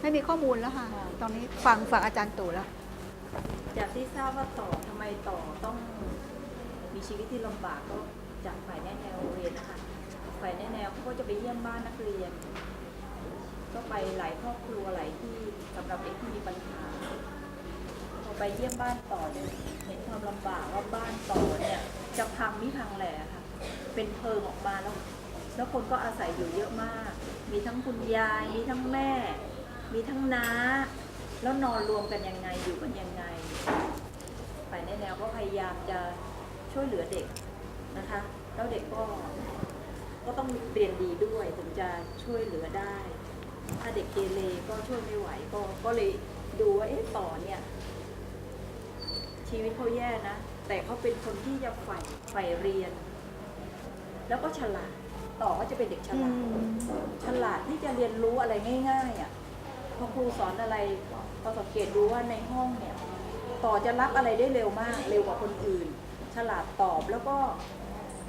ไม่มีข้อมูลแล้วค่ะ ตอนนี้ฟังฟังอาจารย์ตู่แล้ว จากที่ทราบว่าต่อทำไมต่อต้องมีชีวิตที่ลำบากก็จากฝ่ายแนะแนวโรงเรียนนะคะฝ่ายแนะแนวเขาก็จะไปเยี่ยมบ้านนักเรียน ก็ไปหลายครอบครัวหลายที่สำหรับเด็กที่มีปัญหาพอไปเยี่ยมบ้านต่อเนี่ยเห็นความลำบากว่าบ้านต่อเนี่ยจะพังไม่พังแหละค่ะ เป็นเพลิงออกมาแล้ว แล้วคนก็อาศัยอยู่เยอะมาก มีทั้งคุณยาย มีทั้งแม่ มีทั้งน้า แล้วนอนรวมกันยังไงอยู่กันยังไงฝ่ายแนแนวก็พยายามจะช่วยเหลือเด็กนะคะ แล้วเด็กก็ก็ต้องเรียนดีด้วยถึงจะช่วยเหลือได้ ถ้าเด็กเกเรก็ช่วยไม่ไหวก็ก็เลยดูว่าเอ๊ะต่อเนี่ยชีวิตเขาแย่นะ แต่เขาเป็นคนที่จะใฝ่ใฝ่เรียน แล้วก็ฉลาด ต่อก็จะเป็นเด็กฉลาดฉลาดที่จะเรียนรู้อะไรง่ายๆอะพอครูสอนอะไรพอสังเกตดูว่าในห้องเนี่ย ต่อจะรับอะไรได้เร็วมาก เร็วกว่าคนอื่น ฉลาดตอบแล้วก็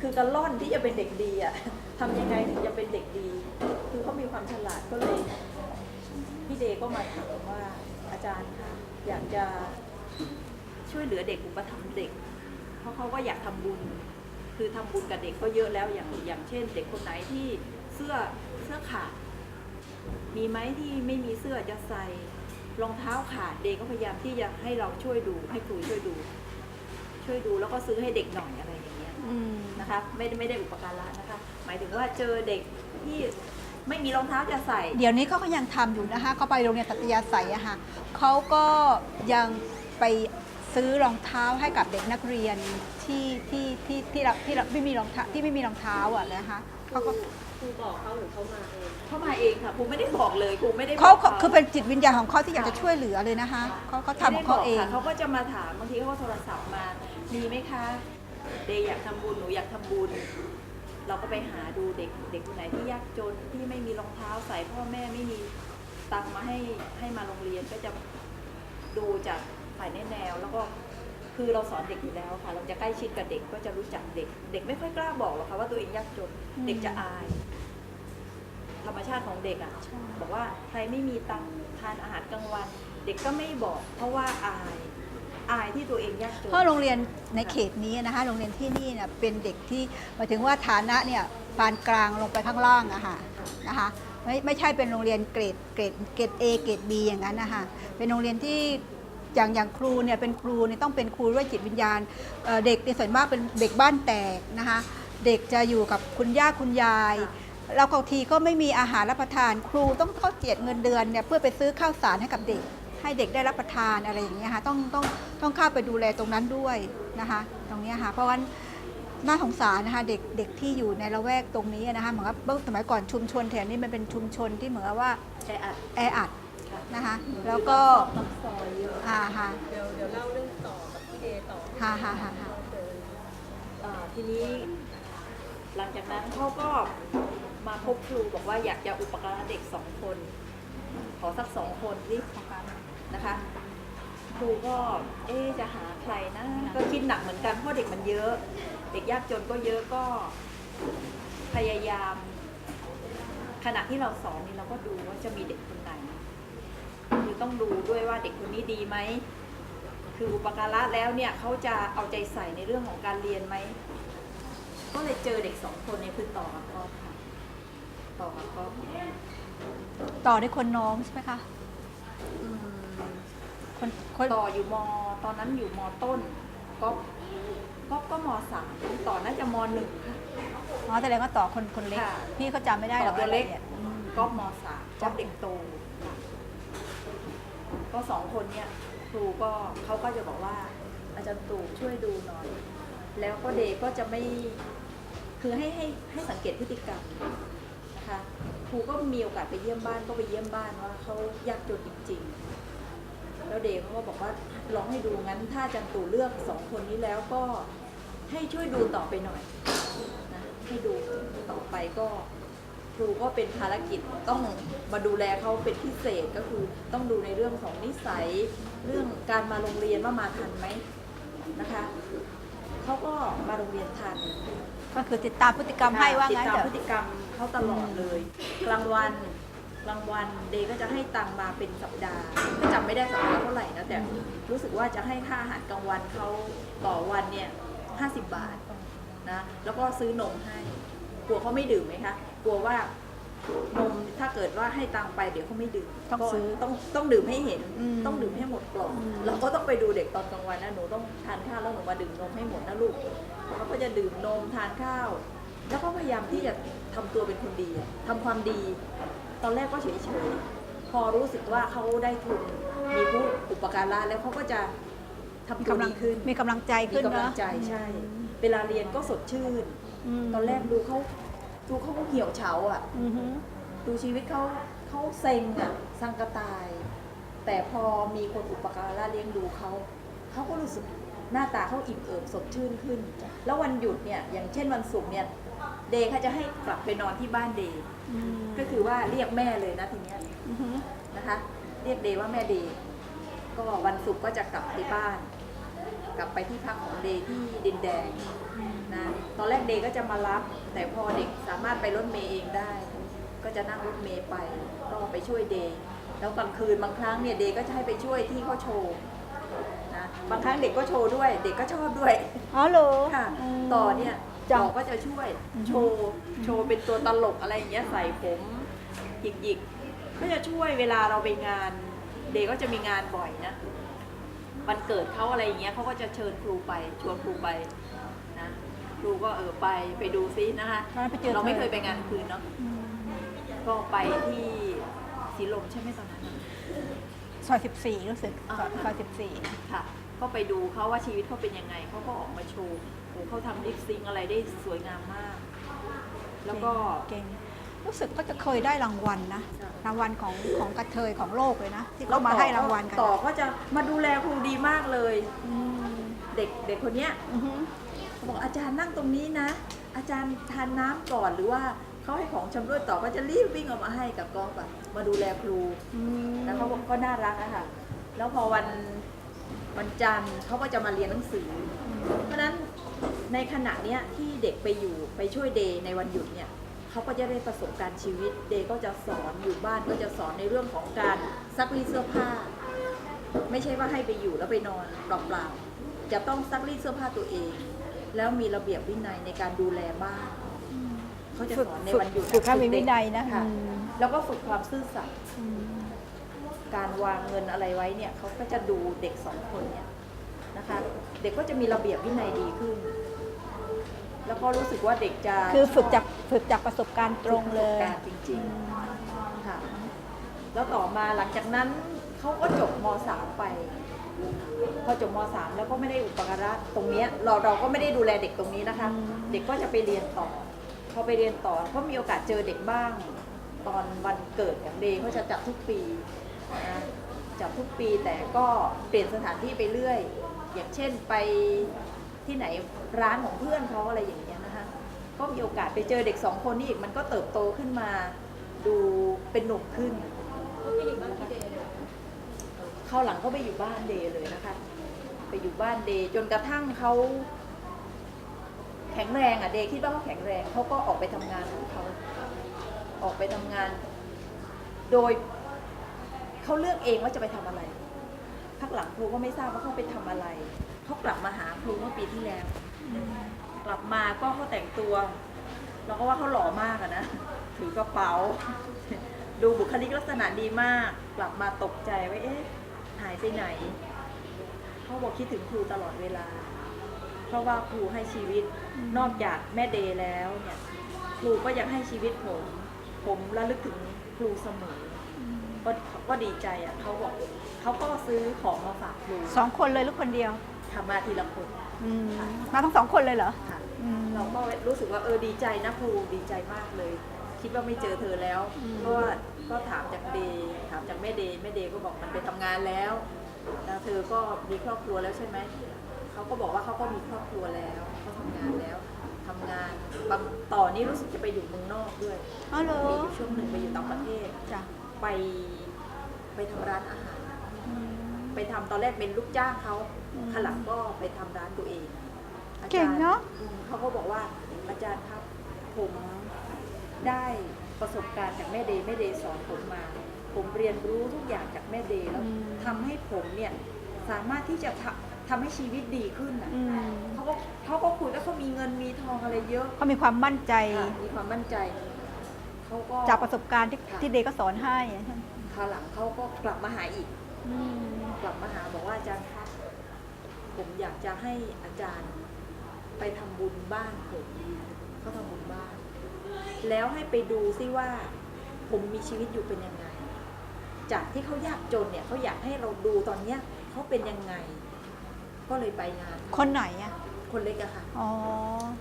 คือกระล่อนที่จะเป็นเด็กดีอะทำยังไงถึงจะเป็นเด็กดี คือเขามีความฉลาดก็เลยพี่เดย์ก็มาถามว่าอาจารย์คะอยากจะช่วยเหลือเด็กอุปถัมภ์เด็ก เพราะเขาก็อยากทำบุญ คือทำบุญกับเด็กก็เยอะแล้วอย่างอย่างเช่น เด็กคนไหนที่เสื้อเสื้อขาด มีไหมที่ไม่มีเสื้อจะใส่รองเท้าขาดเด็กก็พยายามที่จะให้เราช่วยดูให้ครูช่วยดู ช่วยดูแล้วก็ซื้อให้เด็กหน่อยอะไรอย่างเงี้ยนะคะไม่ได้ไม่ได้อุปการะนะคะ หมายถึงว่าเจอเด็กที่ไม่มีรองเท้าจะใส่ เดี๋ยวนี้เขาก็ยังทำอยู่นะคะเขาไปโรงเรียนตัตยาศัยอะค่ะเขาก็ยังไป ซื้อรองเท้าให้กับเด็กนักเรียนที่ที่ที่ที่เราที่เราไม่มีรองเท้าที่ไม่มีรองเท้าอะนะคะเขาก็ครูบอกเขาหรือเขามาเองเข้ามาเองค่ะครูไม่ได้บอกเลยครูไม่ได้บเขาอกเขาคือเป็นจิตวิญญาณของเขาที่อยากจะช่วยเหลือเลยนะคะเขาเขาทำของเขาเองไม่ได้บกค่ะเขาก็จะมาถามบางทีเขาก็โทรศัพท์มามีไหมคะเดย์อยากทำบุญหนูอยากทำบุญ เราก็ไปหาดูเด็กเด็กคนไหนที่ยากจนที่ไม่มีรองเท้าใส่พ่อแม่ไม่มีตังค์มาให้ให้มาโรงเรียนก็จะดูจาก ฝ่ายแนแนว แล้วก็คือเราสอนเด็กอยู่แล้วค่ะ เราจะใกล้ชิดกับเด็กก็จะรู้จักเด็ก เด็กไม่ค่อยกล้าบอกหรอกค่ะว่าตัวเองยากจนอืมเด็กจะอาย ธรรมชาติของเด็กอะ บอกว่าใครไม่มีตังค์ทานอาหารกลางวัน เด็กก็ไม่บอก เพราะว่าอายอายที่ตัวเองยากจนเพราะโรงเรียนในเขตนี้นะคะโรงเรียนที่นี่เนี่ยเป็นเด็กที่หมายถึงว่าฐานะเนี่ยปานกลางลงไปข้างล่างอะค่ะนะคะไม่ไม่ใช่เป็นโรงเรียนเกรดเกรดเกรด A เกรด B อย่างนั้นนะคะเป็นโรงเรียนที่ อย่างอย่างครูเนี่ยเป็นครูเนี่ยต้องเป็นครูด้วยจิตวิญญาณเอ่อเด็กในยส่วนมากเป็นเด็กบ้านแตกนะคะ เด็กจะอยู่กับคุณย่าคุณยายแล้วบางทีก็ไม่มีอาหารรับประทานครูต้องเข้าเจียดเงินเดือนเนี่ยเพื่อไปซื้อข้าวสารให้กับเด็ก ให้เด็กได้รับประทานอะไรอย่างเงี้ยค่ะต้องต้องต้องเข้าไปดูแลตรงนั้นด้วยนะคะตรงเนี้ยค่ะเพราะว่าน่าสงสารนะคะเด็กเด็กที่อยู่ในละแวกตรงนี้นะคะเหมือนกับเมื่อสมัยก่อนชุมชนแถวนี้มันเป็นชุมชนที่เหมือนกับว่า แออัดแออัดค่ะ นะคะแล้วก็ต้องซอยเยอะค่ะค่ะเดี๋ยวเดี๋ยวเล่าเรื่องต่อกับพี่เดย์ต่อค่ะค่ะค่ะค่ะเจออ่าทีนี้หลังจากนั้นเขาก็มาพบครูบอกว่าอยากจะอุปการะเด็กสองคน ขอสักสองคนที่นะคะ ครูก็เอ๊ะจะหาใครนะ ก็คิดหนักเหมือนกันเพราะเด็กมันเยอะ เด็กยากจนก็เยอะก็พยายาม ขณะที่เราสอนนี่เราก็ดูว่าจะมีเด็กคนไหนคือ ต้องดูด้วยว่าเด็กคนนี้ดีไหมคืออุปการะแล้วเนี่ยเขาจะเอาใจใส่ในเรื่องของการเรียนไหมก็เลยเจอเด็กสองคนเนี่ยคือต่อกับก๊อฟค่ะต่อกับก๊อฟต่อด้วยคนน้องใช่ไหมคะอืมคนคนต่ออยู่มตอนนั้นอยู่มต้นก๊อฟก๊อฟก็มสามต่อน่าจะมหนึ่งค่ะอ๋อแสดงว่าต่อคนคนเล็กค่ะพี่เขาจำไม่ได้หรอกต่อตัวเล็กรายละอียดอืมก๊อฟมสามก๊อฟเด็กโตค่ะ ก็สองคนเนี่ยครูก็เขาก็จะบอกว่า อาจารย์ตู่ช่วยดูหน่อย แล้วก็เด็กก็จะไม่คือให้ให้ให้สังเกตพฤติกรรมนะคะครูก็มีโอกาสไปเยี่ยมบ้านก็ไปเยี่ยมบ้านว่าเขายากจนจริง ๆ แล้วเด็กเขาก็บอกว่าลองให้ดูงั้น ถ้าอาจารย์ตู่เลือกสองคนนี้แล้วก็ให้ช่วยดูต่อไปหน่อยนะให้ดูต่อไปก็ รูก็เป็นภารกิจต้องมาดูแลเขาเป็นพิเศษก็คือต้องดูในเรื่องของนิสัย เรื่องการมาโรงเรียนว่ามาทันไหมนะคะเขาก็มาโรงเรียนทันก็คือติดตามพฤติกรรมให้ว่าติดงั้นตามเถพฤอะติกรรมเขาตลอดเลย กลางวันกรางวัลเดย์ก็จะให้ตังค์มาเป็นสัปดาห์ก็จำไม่ได้สัปดาห์เท่าไหร่นะแต่รู้สึกว่าจะให้ค่าอาหารกลางวันเขาต่อวันเนี่ย50 บาทนะแล้วก็ซื้อนมให้กลัวเขาไม่ดื่มไหมคะ กลัวว่านมถ้าเกิดว่าให้ตังค์ไปเดี๋ยวเขาไม่ดื่มต้องซื้อก็ต้องต้องดื่มให้เห็นอืมต้องดื่มให้หมดกล่องอืมเราก็ต้องไปดูเด็กตอนกลางวันนะหนูต้องทานข้าวแล้วหนูมาดื่มนมให้หมดนะลูกเขาก็จะดื่มนมทานข้าว แล้วก็พยายามที่จะทำตัวเป็นคนดีอะทำความดี ตอนแรกก็เฉยๆพอรู้สึกว่าเขาได้ทุนมีผู้อุปการะแล้วเขาก็จะทำมีตัวกำลังดีขึ้นมีกำลังใจมีขึ้นกำลัเนาะงใจใช่ เวลาเรียนก็สดชื่นมตอนแรกดูเขา ดูเขาเหี่ยวเฉาอะ อือฮึดูชีวิตเขาเขาเซ็งอะ สังกะตาย แต่พอมีคนอุปการะเลี้ยงดูเขาเขาก็รู้สึกหน้าตาเขาอิ่มเอิบสดชื่นขึ้น แล้ววันหยุดเนี่ยอย่างเช่นวันศุกร์เนี่ยเดย์เขาจะให้กลับไปนอนที่บ้านเดย์อืมก็คือว่าเรียกแม่เลยนะทีเนี้ย อือฮึนะคะเรียกเดย์ว่าแม่เดย์ก็วันศุกร์ก็จะกลับไปบ้าน กลับไปที่พักของเดย์ที่ดินแดง นะตอนแรกเดย์ก็จะมารับ แต่พอเด็กสามารถไปรถเมย์เองได้ ก็จะนั่งรถเมย์ไปก็ไปช่วยเดย์แล้วกลางคืนบางครั้งเนี่ยเดย์ก็จะให้ไปช่วยที่เขาโชว์นะบางครั้งเด็กก็โชว์ด้วย เด็กก็ชอบด้วยอ๋อเหรอค่ะมต่อเนี่ยจ้ะต่อก็จะช่วยอือฮึโชว์โชว์เป็นตัวตลกอะไรอย่างเงี้ยใส่ผมหยิกหยิกๆก็จะช่วยเวลาเราไปงาน เดย์ก็จะมีงานบ่อยนะวันเกิดเขาอะไรอย่างเงี้ยเขาก็จะเชิญครูไปชวนครูไปนะ ครูก็เออไปไปดูซินะคะตอนนั้นไปเจอเราไม่ธอเคยไปงานคืนเนาะอืมก็ไปที่สีลมใช่ไหมตอนนั้นน่ะ ซอย14รู้สึกอ่า ซอยซอย14นะค่ะ ก็ไปดูเขาว่าชีวิตเขาเป็นยังไงเขาก็ออกมาโชว์โอ้เขาทำลิปซิงค์อะไรได้สวยงามมาก แล้วก็ เก่งรู้สึกก็จะเคยได้รางวัลนะค่ะรางวัลของของกระเทยของโลกเลยนะที่เขามาให้รางวัลกันต่อก็จะมาดูแลครูดีมากเลย อืม เด็กเด็กคนเนี้ยอือฮึเขาบอกอาจารย์นั่งตรงนี้นะ อาจารย์ทานน้ำก่อนหรือว่าเขาให้ของชำร่วยต่อก็จะรีบวิ่งออกมาให้กับกอล์ฟอะมาดูแลครู อืมแล้วเขาก็น่ารักอะค่ะ แล้วพอวันวันจันทร์เขาก็จะมาเรียนหนังสือ เพราะฉะนั้นในขณะเนี้ยที่เด็กไปอยู่ไปช่วยเดย์ในวันหยุดเนี่ยเขาก็จะได้ประสบการณ์ชีวิต เดย์ก็จะสอนอยู่บ้านก็จะสอนในเรื่องของการซักรีดเสื้อผ้า ไม่ใช่ว่าให้ไปอยู่แล้วไปนอนเปล่าๆ จะต้องซักรีดเสื้อผ้าตัวเอง แล้วมีระเบียบวินัยในการดูแลบ้านเขาจะฝึกสอนในฝึกวันหยุดฝึกความมีเด็วินัยนะค่ะอืมแล้วก็ฝึกความซื่อสัตย์อืมการวางเงินอะไรไว้เนี่ยเขาก็จะดูเด็กสองคนเนี่ยนะคะ เด็กก็จะมีระเบียบวินัยดีขึ้น แล้วก็รู้สึกว่าเด็กจะคือฝึกจากฝึกจากประสบการณ์ตรงเลยประสบการณ์จริงๆค่ะแล้วต่อมาหลังจากนั้นเขาก็จบม .3 ไป พอจบม .3 แล้วก็ไม่ได้อุปการะตรงเนี้ยเราเราก็ไม่ได้ดูแลเด็กตรงนี้นะคะอืมเด็กก็จะไปเรียนต่อ พอไปเรียนต่อก็มีโอกาสเจอเด็กบ้าง ตอนวันเกิดอย่างเดย์เขาจะจัดทุกปีนะจัดทุกปีแต่ก็เปลี่ยนสถานที่ไปเรื่อย อย่างเช่นไปที่ไหนร้านของเพื่อนเขาอะไรอย่างเงี้ยนะคะก็มีโอกาสไปเจอเด็กสองคนนี่อีกมันก็เติบโตขึ้นมา ดูเป็นหนุ่มขึ้นเขาไปอยู่บ้านพี่เดย์ เข้าหลังก็ไปอยู่บ้านเดย์เลยนะคะ ไปอยู่บ้านเดย์จนกระทั่งเขาแข็งแรงอะเดย์คิดว่าเขาแข็งแรงเขาก็ออกไปทำงานของเขาออกไปทำงาน โดยเขาเลือกเองว่าจะไปทำอะไรพักหลังครูก็ไม่ทราบว่าเขาไปทำอะไรเขากลับมาหาครูเมื่อปีที่แล้ว กลับมาก็เขาแต่งตัวเราก็ว่าเขาหล่อมากอะนะถือกระเป๋า ดูบุคลิกลักษณะดีมาก กลับมาตกใจว่าเอ๊ะ หายไปไหน เขาบอกคิดถึงครูตลอดเวลา เพราะว่าครูให้ชีวิตนอกจากแม่เดย์แล้วเนี่ย ครูก็ยังให้ชีวิตผม ผมระลึกถึงครูเสมอ ก็ก็ดีใจอะเขาบอกเขาก็ซื้อของมาฝากครูสองคนเลยหรือคนเดียวทำมาทีละคนอืมมาทั้งสองคนเลยเหรอค่ะอืม เราก็รู้สึกว่าเออดีใจนะครูดีใจมากเลย คิดว่าไม่เจอเธอแล้วอืมเพราะว่า ก็ถามจากเดย์ถามจากแม่เดย์แม่เดย์ก็บอกมันไปทำงานแล้วแล้วเธอก็มีครอบครัวแล้วใช่ไหมเขาก็บอกว่าเขาก็มีครอบครัวแล้วเขาทำงานแล้วทำงานบางต่อนี้รู้สึกจะไปอยู่เมืองนอกด้วยอ๋อเหรอมีอยู่ช่วงหนึ่งไปอยู่ต่างประเทศ จ้ะไปไปทำร้านอาหาร อืม ไปทำตอนแรกเป็นลูกจ้างเขาอืมขางหลังก็ไปทำร้านตัวเองอจรย์เก่งเนอะ อืมเขาก็บอกว่าอาจารย์ครับผมได้ ประสบการณ์จากแม่เดย์แม่เดย์สอนผมมา ผมเรียนรู้ทุกอย่างจากแม่เดย์แล้วอืมทำให้ผมเนี่ยสามารถที่จะทำทำให้ชีวิตดีขึ้นอะอืมเขาก็เขาก็คุยแล้วเขามีเงินมีทองอะไรเยอะเขามีความมั่นใจค่ะมีความมั่นใจเขาก็จากประสบการณ์ที่ค่ะที่เดย์ก็สอนให้คราวหลังเขาก็กลับมาหาอีก อืมกลับมาหาบอกว่าอาจารย์คะผมอยากจะให้อาจารย์ไปทำบุญบ้านผมเขาทำบุญบ้าน แล้วให้ไปดูซิว่า ผมมีชีวิตอยู่เป็นยังไง จากที่เขายากจนเนี่ยเขาอยากให้เราดูตอนเนี้ยเขาเป็นยังไง ก็เลยไปงาน คนไหนอะคนเล็กอะค่ะ อ๋อ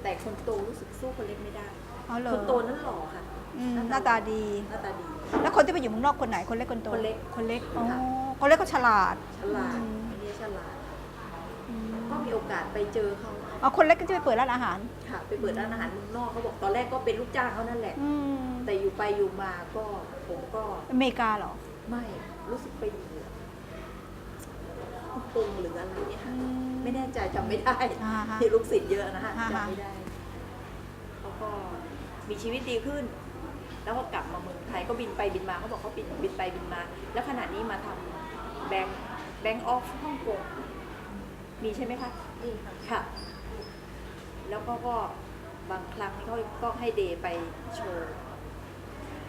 แต่คนโตรู้สึกสู้คนเล็กไม่ได้ อ๋อเหรอคนโตนั้นหล่อค่ะ อืมหน้าตาดี หน้าตาดี แล้วคนที่ไปอยู่เมืองนอกคนไหนคนเล็กคนโตคนเล็ก คนเล็กอ๋อค่ะ คนเล็กก็ฉลาดฉลาดอืม อันนี้ฉลาดอื มก็มีโอกาสไปเจอเขาอ๋อคนเล็กก็จะไปเปิดร้านอาหาร ค่ะไปเปิดร้านอาหารเมืองนอกเขาบอกตอนแรกก็เป็นลูกจ้างเขานั่นแหละ อืมแต่อยู่ไปอยู่มาก็ผมก็อเมริกาเหรอไม่รู้สึกไปอยู่ฮ่องกงหรืออะไรเนี่ยค่ะไม่แน่ใจจำไม่ได้อ่าฮะที่ลูกศิษย์เยอะนะคะอ่าฮะ จำไม่ได้เขาก็มีชีวิตดีขึ้น แล้วก็กลับมาเมืองไทยก็บินไปบินมาเขาบอกเขาบินบินไปบินมา แล้วขณะนี้มาทำแบงค์แบงค์ออฟฮ่องกง มีใช่ไหมคะ นี่ค่ะ ค่ะ แล้วก็ก็บางครั้งเขาก็ให้เดย์ไปโชว์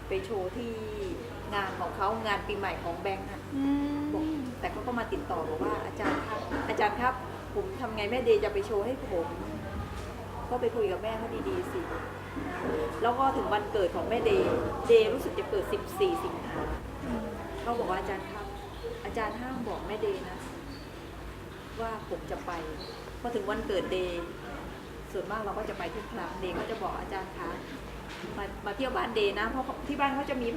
ไปโชว์ที่งานของเขางานปีใหม่ของแบงค์อะอืบอกมแต่เขาก็มาติดต่อบอกว่าอาจารย์ครับอาจารย์ครับ ผมทำไงแม่เดย์จะไปโชว์ให้ผม ก็ไปคุยกับแม่เขาดีๆสิ แล้วก็ถึงวันเกิดของแม่เดย์เดย์รู้สึกจะเกิด 14 สิงหา เขาบอกว่าอาจารย์ครับ อาจารย์ห้ามบอกแม่เดย์นะ ว่าผมจะไปพอถึงวันเกิดเดย์ส่วนมากเราก็จะไปทุกครั้งเดย์ก็จะบอกอาจารย์คะมามาเที่ยวบ้านเดย์นะเพราะที่บ้านเขาจะมี